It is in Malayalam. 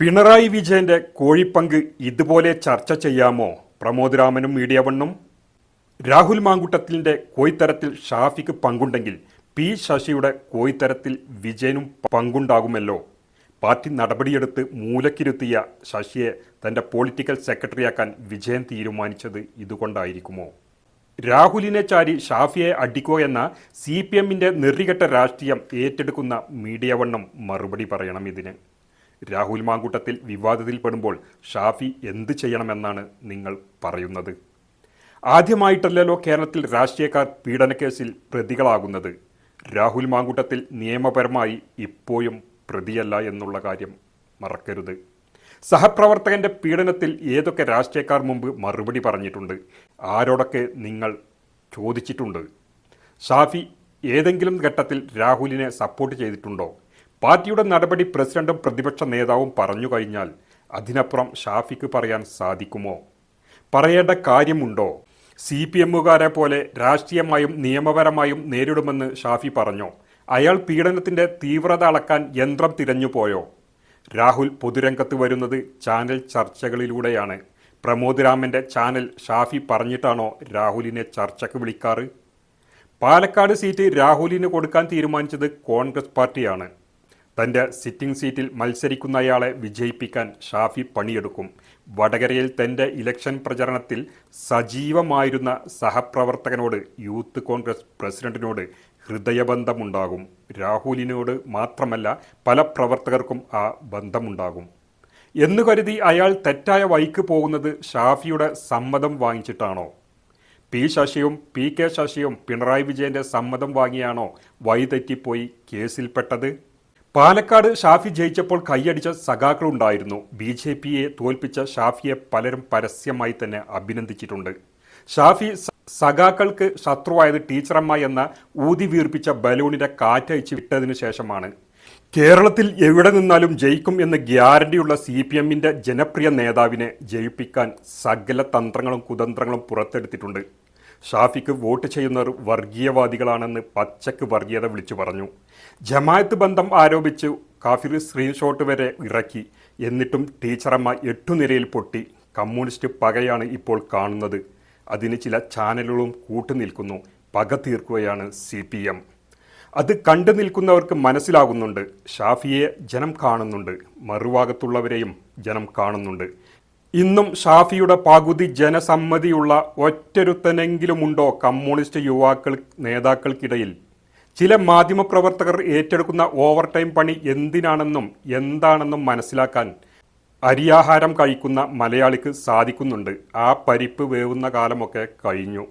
പിണറായി വിജയന്റെ കോഴിപ്പങ്ക് ഇതുപോലെ ചർച്ച ചെയ്യാമോ? പ്രമോദ് രാമനും മീഡിയ വണ്ണും രാഹുൽ മാങ്കുട്ടത്തിന്റെ കോയിത്തരത്തിൽ ഷാഫിക്ക് പങ്കുണ്ടെങ്കിൽ പി ശശിയുടെ കോയിത്തരത്തിൽ വിജയനും പങ്കുണ്ടാകുമല്ലോ. പാർട്ടി നടപടിയെടുത്ത് മൂലക്കിരുത്തിയ ശശിയെ തന്റെ പൊളിറ്റിക്കൽ സെക്രട്ടറിയാക്കാൻ വിജയൻ തീരുമാനിച്ചത് ഇതുകൊണ്ടായിരിക്കുമോ? രാഹുലിനെ ചാരി ഷാഫിയെ അടിക്കുക എന്ന സി പി എമ്മിന്റെ നെറികെട്ട രാഷ്ട്രീയം ഏറ്റെടുക്കുന്ന മീഡിയ വണ്ണം മറുപടി പറയണം ഇതിന്. രാഹുൽ മാങ്കൂട്ടത്തിൽ വിവാദത്തിൽപ്പെടുമ്പോൾ ഷാഫി എന്ത് ചെയ്യണമെന്നാണ് നിങ്ങൾ പറയുന്നത്? ആദ്യമായിട്ടല്ലല്ലോ കേരളത്തിൽ രാഷ്ട്രീയക്കാർ പീഡനക്കേസിൽ പ്രതികളാകുന്നത്. രാഹുൽ മാങ്കൂട്ടത്തിൽ നിയമപരമായി ഇപ്പോഴും പ്രതിയല്ല എന്നുള്ള കാര്യം മറക്കരുത്. സഹപ്രവർത്തകന്റെ പീഡനത്തിൽ ഏതൊക്കെ രാഷ്ട്രീയക്കാർ മുമ്പ് മറുപടി പറഞ്ഞിട്ടുണ്ട്? ആരോടൊക്കെ നിങ്ങൾ ചോദിച്ചിട്ടുണ്ട്? ഷാഫി ഏതെങ്കിലും ഘട്ടത്തിൽ രാഹുലിനെ സപ്പോർട്ട് ചെയ്തിട്ടുണ്ടോ? പാർട്ടിയുടെ നടപടി പ്രസിഡന്റും പ്രതിപക്ഷ നേതാവും പറഞ്ഞു കഴിഞ്ഞാൽ അതിനപ്പുറം ഷാഫിക്ക് പറയാൻ സാധിക്കുമോ? പറയേണ്ട കാര്യമുണ്ടോ? സി പി എമ്മുകാരെ പോലെ രാഷ്ട്രീയമായും നിയമപരമായും നേരിടുമെന്ന് ഷാഫി പറഞ്ഞോ. അയാൾ പീഡനത്തിന്റെ തീവ്രത അളക്കാൻ യന്ത്രം തിരഞ്ഞു പോയോ? രാഹുൽ പൊതുരംഗത്ത് വരുന്നത് ചാനൽ ചർച്ചകളിലൂടെയാണ്. പ്രമോദ് രാമന്റെ ചാനൽ ഷാഫി പറഞ്ഞിട്ടാണോ രാഹുലിനെ ചർച്ചയ്ക്ക് വിളിക്കാറ്? പാലക്കാട് സീറ്റ് രാഹുലിന് കൊടുക്കാൻ തീരുമാനിച്ചത് കോൺഗ്രസ് പാർട്ടിയാണ്. തന്റെ സിറ്റിംഗ് സീറ്റിൽ മത്സരിക്കുന്നയാളെ വിജയിപ്പിക്കാൻ ഷാഫി പണിയെടുക്കും. വടകരയിൽ തന്റെ ഇലക്ഷൻ പ്രചരണത്തിൽ സജീവമായിരുന്ന സഹപ്രവർത്തകനോട് യൂത്ത് കോൺഗ്രസ് പ്രസിഡന്റിനോട് ഹൃദയബന്ധമുണ്ടാകും. രാഹുലിനോട് മാത്രമല്ല പല പ്രവർത്തകർക്കും ആ ബന്ധമുണ്ടാകും. എന്നു കരുതി അയാൾ തെറ്റായ വഴിക്ക് പോകുന്നത് ഷാഫിയുടെ സമ്മതം വാങ്ങിച്ചിട്ടാണോ? പി ശശിയും പി കെ ശശിയും പിണറായി വിജയന്റെ സമ്മതം വാങ്ങിയാണോ വഴിതെറ്റിപ്പോയി കേസിൽപ്പെട്ടത്? പാലക്കാട് ഷാഫി ജയിച്ചപ്പോൾ കൈയടിച്ച സഖാക്കളുണ്ടായിരുന്നു. ബി ജെ പിയെ തോൽപ്പിച്ച ഷാഫിയെ പലരും പരസ്യമായി തന്നെ അഭിനന്ദിച്ചിട്ടുണ്ട്. ഷാഫി സഖാക്കൾക്ക് ശത്രുവായത് ടീച്ചറമ്മ എന്ന ഊതി വീർപ്പിച്ച ബലൂണിന്റെ കാറ്റയച്ച് വിട്ടതിനു ശേഷമാണ്. കേരളത്തിൽ എവിടെ നിന്നാലും ജയിക്കും എന്ന് ഗ്യാരണ്ടിയുള്ള സി പി എമ്മിന്റെ ജനപ്രിയ നേതാവിനെ ജയിപ്പിക്കാൻ സകല തന്ത്രങ്ങളും കുതന്ത്രങ്ങളും പുറത്തെടുത്തിട്ടുണ്ട്. ഷാഫിക്ക് വോട്ട് ചെയ്യുന്നവർ വർഗീയവാദികളാണെന്ന് പച്ചക്ക് വർഗീയത വിളിച്ചു പറഞ്ഞു. ജമായത്ത് ബന്ധം ആരോപിച്ച് കാഫിർ സ്ക്രീൻഷോട്ട് വരെ ഇറക്കി. എന്നിട്ടും ടീച്ചറമ്മ എട്ടുനിരയിൽ പൊട്ടി. കമ്മ്യൂണിസ്റ്റ് പകയാണ് ഇപ്പോൾ കാണുന്നത്. അതിന് ചില ചാനലുകളും കൂട്ടുനിൽക്കുന്നു പക തീർക്കുകയാണ് സി പി എം. അത് കണ്ടു നിൽക്കുന്നവർക്ക് മനസ്സിലാകുന്നുണ്ട്. ഷാഫിയെ ജനം കാണുന്നുണ്ട്. മറുഭാഗത്തുള്ളവരെയും ജനം കാണുന്നുണ്ട്. ഇന്നും ഷാഫിയുടെ പകുതി ജനസമ്മതിയുള്ള ഒറ്റരുത്തനെങ്കിലുമുണ്ടോ കമ്മ്യൂണിസ്റ്റ് യുവാക്കൾ നേതാക്കൾക്കിടയിൽ? ചില മാധ്യമപ്രവർത്തകർ ഏറ്റെടുക്കുന്ന ഓവർ ടൈം പണി എന്തിനാണെന്നും എന്താണെന്നും മനസ്സിലാക്കാൻ അരിയാഹാരം കഴിക്കുന്ന മലയാളിക്ക് സാധിക്കുന്നുണ്ട്. ആ പരിപ്പ് വേവുന്ന കാലമൊക്കെ കഴിഞ്ഞു.